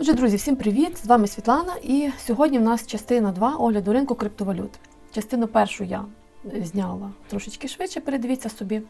Отже, друзі, всім привіт! З вами Світлана, і сьогодні в нас частина 2 огляду ринку криптовалют. Частину першу я зняла трошечки швидше, передивіться собі.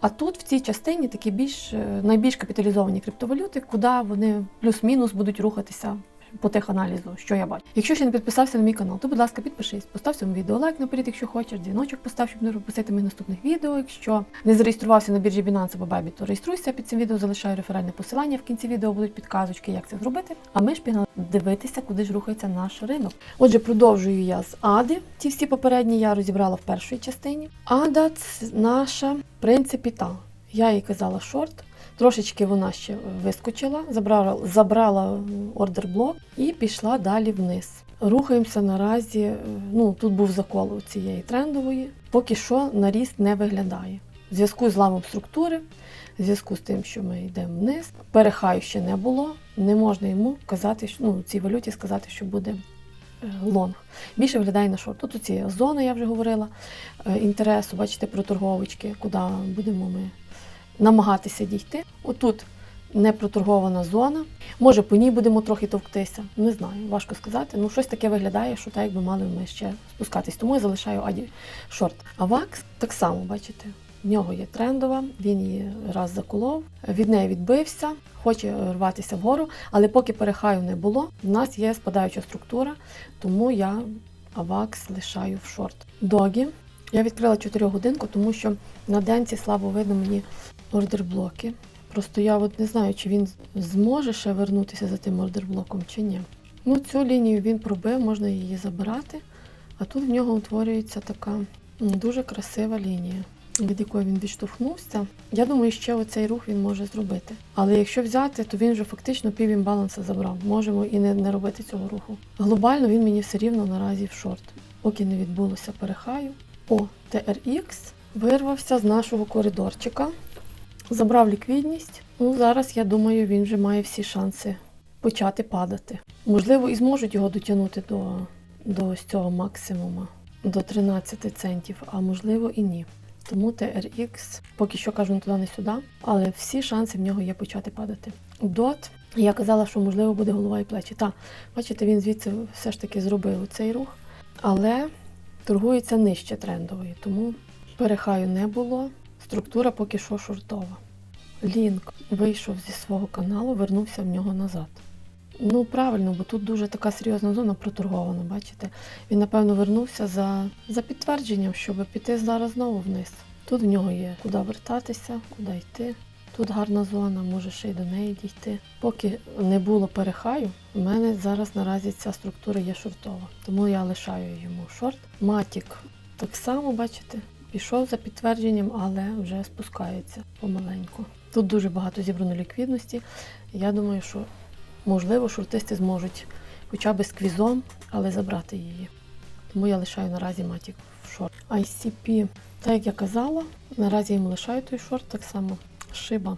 А тут в цій частині такі більш е, найбільш капіталізовані криптовалюти, куди вони плюс-мінус будуть рухатися по теханалізу, що я бачу. Якщо ще не підписався на мій канал, то будь ласка, підпишись, постав цьому відео лайк наперед, якщо хочеш, дзвіночок постав, щоб не пропустити моїх наступних відео. Якщо не зареєструвався на біржі Binance або Bybit, то реєструйся під цим відео, залишаю реферальне посилання. В кінці відео будуть підказочки, як це зробити. А ми ж пігнали дивитися, куди ж рухається наш ринок. Отже, продовжую я з Ади. Ті всі попередні я розібрала в першій частині. Ада це наша, в принципі, та. Я їй казала шорт. Трошечки вона ще вискочила, забрала, забрала ордер-блок і пішла далі вниз. Рухаємося наразі. е, Ну тут був закол у цієї трендової. Поки що наріст не виглядає. В зв'язку з ламом структури, в зв'язку з тим, що ми йдемо вниз, перехаю ще не було. Не можна йому казати, що ну, цій валюті сказати, що буде е, лонг. Більше виглядає на шорт. Тут ці зони, я вже говорила, е, інтересу, бачите, про торговочки, куди будемо ми намагатися дійти. Отут не проторгована зона. Може, по ній будемо трохи товктися. Не знаю, важко сказати. Ну, щось таке виглядає, що так якби мали ми ще спускатись. Тому я залишаю Аді шорт. А вакс так само, бачите. В нього є трендова, він її раз заколов, від неї відбився, хоче рватися вгору, але поки перехаю не було, в нас є спадаюча структура, тому я авакс лишаю в шорт. Догі. Я відкрила 4 годинку, тому що на денці слабо видно мені ордерблоки. Просто я от не знаю, чи він зможе ще вернутися за тим ордерблоком чи ні. Ну, цю лінію він пробив, можна її забирати. А тут в нього утворюється така дуже красива лінія, від якої він відштовхнувся. Я думаю, ще оцей рух він може зробити. Але якщо взяти, то він вже фактично пів імбаланса забрав. Можемо і не, не робити цього руху. Глобально він мені все рівно наразі в шорт. Поки не відбулося перехаю. О, TRX вирвався з нашого коридорчика, забрав ліквідність. Ну, зараз, я думаю, він вже має всі шанси почати падати. Можливо, і зможуть його дотягнути до, до ось цього максимуму, до 13 центів, а можливо і ні. Тому TRX, поки що кажу не туди, не сюди, але всі шанси в нього є почати падати. Дот, я казала, що можливо буде голова і плечі. Так, бачите, він звідси все ж таки зробив цей рух, але торгується нижче трендової, тому перехаю не було. Структура поки що шортова. Лінк вийшов зі свого каналу, вернувся в нього назад. Ну, правильно, бо тут дуже така серйозна зона проторгована, бачите? Він, напевно, вернувся за, за підтвердженням, щоб піти зараз знову вниз. Тут в нього є куди вертатися, куди йти. Тут гарна зона, може ще й до неї дійти. Поки не було перехаю, у мене зараз наразі ця структура є шортова. Тому я лишаю йому шорт. Матік так само, бачите, пішов за підтвердженням, але вже спускається помаленьку. Тут дуже багато зібрано ліквідності. Я думаю, що можливо шортисти зможуть хоча б з квізом, але забрати її. Тому я лишаю наразі матік в шорт. ICP, так як я казала, наразі я йому лишаю той шорт так само. Шиба.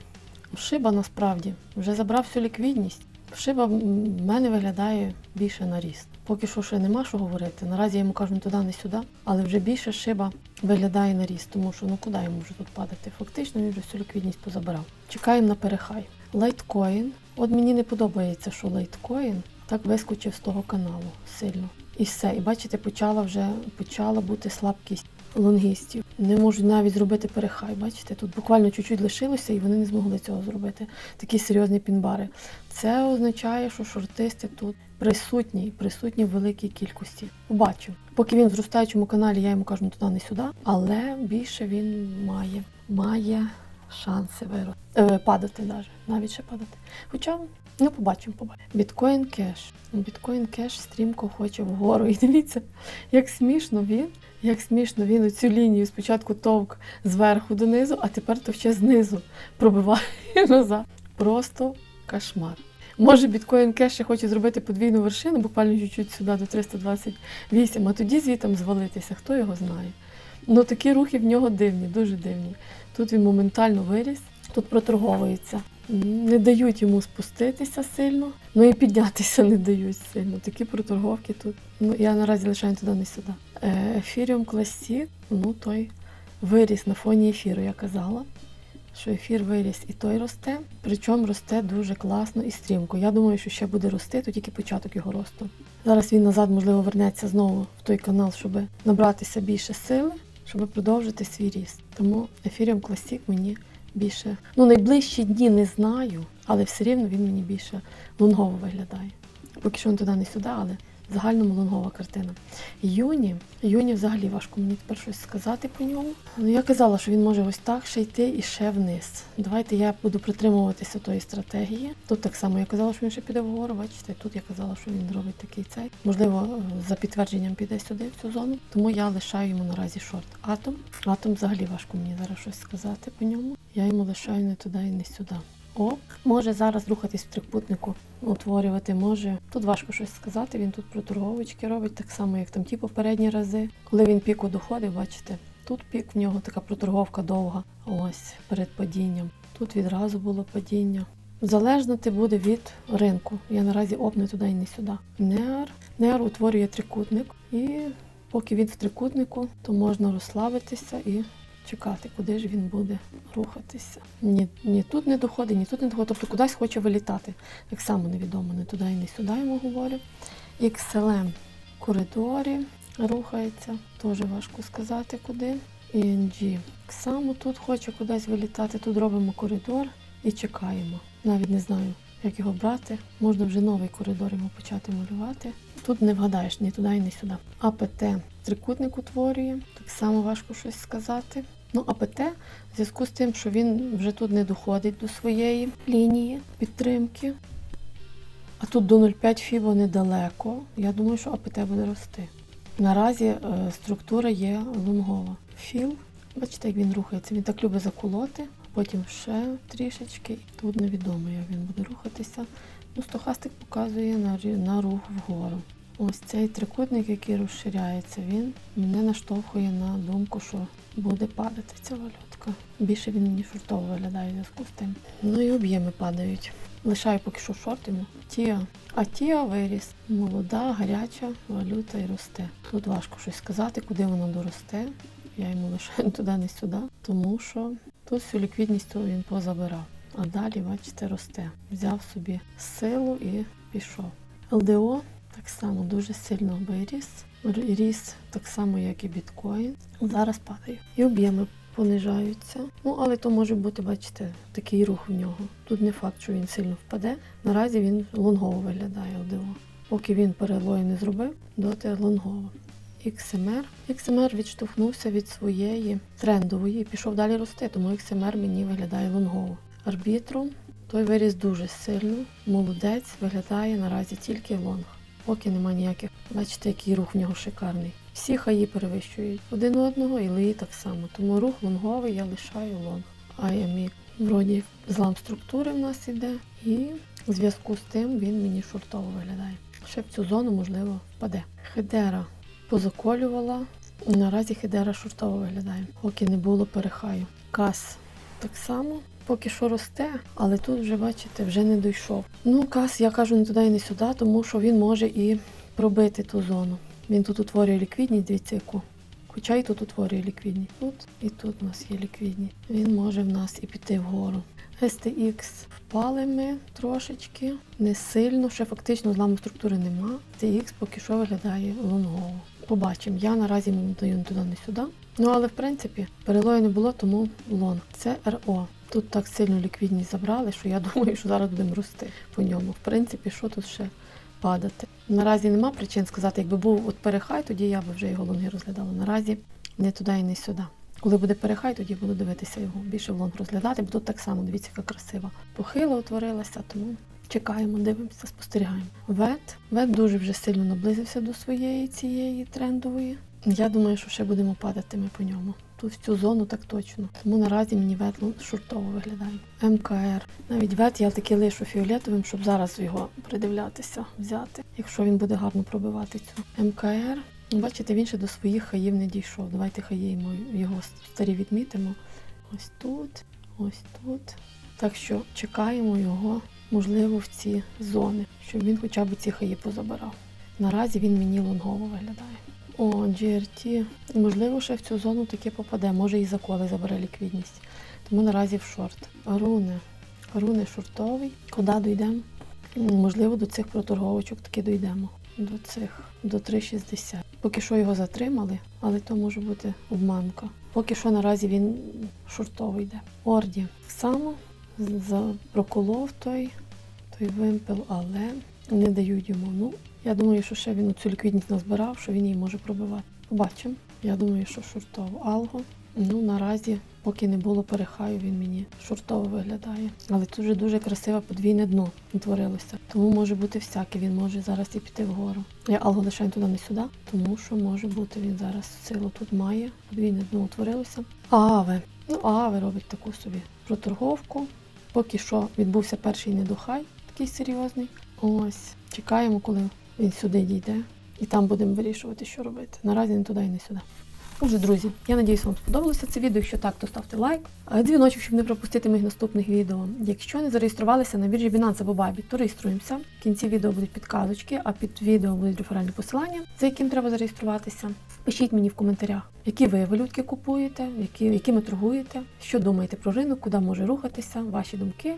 Шиба насправді вже забрав всю ліквідність. Шиба в мене виглядає більше на ріст. Поки що ще нема що говорити. Наразі я йому кажу не туди, не сюди, але вже більше шиба виглядає на ріст, тому що ну куди йому вже тут падати? Фактично він вже всю ліквідність позабирав. Чекаємо на перехай. Лайткоін. От мені не подобається, що лайткоін так вискочив з того каналу сильно. І все. І бачите, почала вже почала бути слабкість лонгістів. Не можуть навіть зробити перехай. Бачите, тут буквально чуть-чуть лишилося, і вони не змогли цього зробити. Такі серйозні пінбари. Це означає, що шортисти тут присутні, присутні в великій кількості. Побачу. Поки він в зростаючому каналі, я йому кажу не туди, не сюди, але більше він має, має шанси вирости. Е, падати навіть, навіть ще падати. Хоча, ну побачимо, побачимо. Біткоін кеш. Біткоін кеш стрімко хоче вгору. І дивіться, як смішно він, як смішно він цю лінію спочатку товк зверху донизу, а тепер товче знизу пробиває назад. Просто кошмар. Може, біткоін кеш ще хоче зробити подвійну вершину, буквально чуть-чуть сюди до 328, а тоді звітом звалитися, хто його знає. Ну такі рухи в нього дивні, дуже дивні. Тут він моментально виріс, тут проторговується. Не дають йому спуститися сильно, ну і піднятися не дають сильно. Такі проторговки тут. Ну я наразі лишаю туди не сюди. Ефіріум Classic, ну той виріс на фоні ефіру, я казала. що ефір виріс і той росте, причому росте дуже класно і стрімко. Я думаю, що ще буде рости, то тільки початок його росту. Зараз він назад, можливо, вернеться знову в той канал, щоб набратися більше сили, щоб продовжити свій ріст. Тому ефіріум Classic мені більше. Ну, найближчі дні не знаю, але все рівно він мені більше лунгово виглядає. Поки що він туди не сюди, але в загальному картина. Юні, юні взагалі важко мені тепер щось сказати по ньому. Ну я казала, що він може ось так ще йти і ще вниз. Давайте я буду притримуватися тої стратегії. Тут так само я казала, що він ще піде вгору. Бачите, тут я казала, що він робить такий цей. Можливо, е, за підтвердженням піде сюди, в цю зону. Тому я лишаю йому наразі шорт. Атом. Атом взагалі важко мені зараз щось сказати по ньому. Я йому лишаю не туди і не сюди. О, може зараз рухатись в трикутнику, утворювати може. Тут важко щось сказати. Він тут проторговочки робить, так само, як там ті попередні рази. Коли він піку доходив, бачите, тут пік в нього така проторговка довга. Ось перед падінням. Тут відразу було падіння. Залежати буде від ринку. Я наразі оп не туди і не сюди. Неар. Неар утворює трикутник, і поки він в трикутнику, то можна розслабитися і чекати, куди ж він буде рухатися. Ні, ні тут не доходить, ні тут не доходить. Тобто кудись хоче вилітати. Так само невідомо, не туди і не сюди йому говорю. XLM в коридорі рухається, теж важко сказати куди. ENG так само тут хоче кудись вилітати. Тут робимо коридор і чекаємо. Навіть не знаю, як його брати. Можна вже новий коридор йому почати малювати. Тут не вгадаєш ні туди, ні сюди. АПТ трикутник утворює, так само важко щось сказати. Ну, АПТ в зв'язку з тим, що він вже тут не доходить до своєї лінії підтримки. А тут до 0,5 фібо недалеко. Я думаю, що АПТ буде рости. Наразі е, структура є лонгова. Філ, бачите, як він рухається. Він так любить заколоти, потім ще трішечки. Тут невідомо, як він буде рухатися. Ну, стохастик показує на, на рух вгору. Ось цей трикутник, який розширяється, він мене наштовхує на думку, що буде падати ця валютка. Більше він мені шортово виглядає в зв'язку з тим. Ну і об'єми падають. Лишаю поки що шорт йому. Тіа. А Тіа виріс. Молода, гаряча валюта і росте. Тут важко щось сказати, куди вона доросте. Я йому лишаю туди, не сюди, тому що тут всю ліквідність він позабирав. А далі, бачите, росте. Взяв собі силу і пішов. ЛДО так само дуже сильно виріс. Ріс так само, як і біткоін. Зараз падає. І об'єми понижаються. Ну, але то може бути, бачите, такий рух в нього. Тут не факт, що він сильно впаде. Наразі він лонгово виглядає ЛДО. Поки він перелою не зробив, доти лонгово. XMR. XMR відштовхнувся від своєї трендової і пішов далі рости, тому XMR мені виглядає лонгово. Арбітрум той виріс дуже сильно. Молодець виглядає наразі тільки лонг. Поки нема ніяких. Бачите, який рух в нього шикарний. Всі хаї перевищують один одного і леї так само. Тому рух лонговий я лишаю лонг. IME вроді злам структури в нас іде, і в зв'язку з тим він мені шортово виглядає. Ще в цю зону, можливо, впаде. Хедера позаколювала. Наразі хедера шортово виглядає, поки не було перехаю. Кас так само. Поки що росте, але тут вже, бачите, вже не дійшов. Ну, кас, я кажу, не туди і не сюди, тому що він може і пробити ту зону. Він тут утворює ліквідність, дивіться яку. Хоча і тут утворює ліквідність. Тут і тут у нас є ліквідність. Він може в нас і піти вгору. STX впали ми трошечки, не сильно, ще фактично зламу структури нема. STX поки що виглядає лонгово. Побачимо. Я наразі не даю туди, не сюди. Ну але в принципі перелою не було, тому лонг. Це РО. Тут так сильно ліквідність забрали, що я думаю, що зараз будемо рости по ньому. В принципі, що тут ще падати? Наразі нема причин сказати, якби був от перехай, тоді я би вже його лонги розглядала. Наразі не туди і не сюди. Коли буде перехай, тоді буду дивитися його більше в лонг розглядати, бо тут так само дивіться, яка красива. Похила утворилася, тому чекаємо, дивимося, спостерігаємо. Вет. Вет дуже вже сильно наблизився до своєї цієї трендової. Я думаю, що ще будемо падати ми по ньому. Тут в цю зону так точно. Тому наразі мені вет ну, шортово виглядає. МКР. Навіть вет я таки лишу фіолетовим, щоб зараз його придивлятися, взяти, якщо він буде гарно пробивати цю МКР. Бачите, він ще до своїх хаїв не дійшов. Давайте хаї його старі відмітимо. Ось тут, ось тут. Так що чекаємо його, можливо, в ці зони, щоб він хоча б ці хаї позабирав. Наразі він мені лонгово виглядає. О, GRT. Можливо, ще в цю зону таки попаде. Може і заколи забере ліквідність. Тому наразі в шорт. Руни. Руни шортовий. Куди дійдемо? Можливо, до цих проторговочок таки дійдемо. До цих, до 3,60. Поки що його затримали, але то може бути обманка. Поки що наразі він шортовий йде. Орді. Само проколов той, той вимпел, але не дають йому. Ну, я думаю, що ще він цю ліквідність назбирав, що він її може пробивати. Побачимо. Я думаю, що шортово алго. Ну, наразі, поки не було перехаю, він мені шортово виглядає. Але тут вже дуже красиве подвійне дно утворилося. Тому може бути всяке, він може зараз і піти вгору. Я алго лишаю туди не сюди, тому що може бути він зараз силу тут має. Подвійне дно утворилося. Аве. Ну, Аве робить таку собі проторговку. Поки що відбувся перший недохай, такий серйозний. Ось, чекаємо, коли він сюди дійде, і там будемо вирішувати, що робити. Наразі не туди і не сюди. Отже, друзі, я надіюсь, вам сподобалося це відео. Якщо так, то ставте лайк. Дзвіночок, щоб не пропустити моїх наступних відео. Якщо не зареєструвалися на біржі Binance або Bybit, то реєструємося. В кінці відео будуть підказочки, а під відео будуть реферальні посилання, за яким треба зареєструватися. Пишіть мені в коментарях, які ви валютки купуєте, які, якими торгуєте, що думаєте про ринок, куди може рухатися, ваші думки.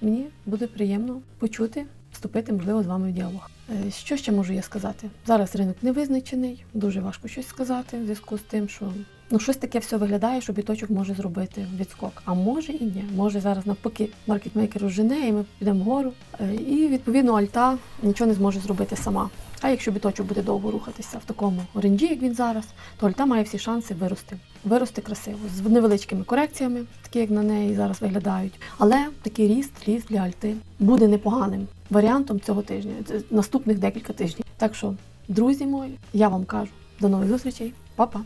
Мені буде приємно почути, вступити, можливо, з вами в діалог. Е, Що ще можу я сказати? Зараз ринок не визначений, дуже важко щось сказати в зв'язку з тим, що ну щось таке все виглядає, що біточок може зробити відскок. А може і ні. Може зараз навпаки маркетмейкер розжене, і ми підемо вгору. Е, І відповідно альта нічого не зможе зробити сама. А якщо біточок буде довго рухатися в такому оренджі, як він зараз, то альта має всі шанси вирости. Вирости красиво, з невеличкими корекціями, такі як на неї зараз виглядають. Але такий ріст, ріст для альти буде непоганим варіантом цього тижня, наступних декілька тижнів. Так що, друзі мої, я вам кажу до нових зустрічей, Па-па!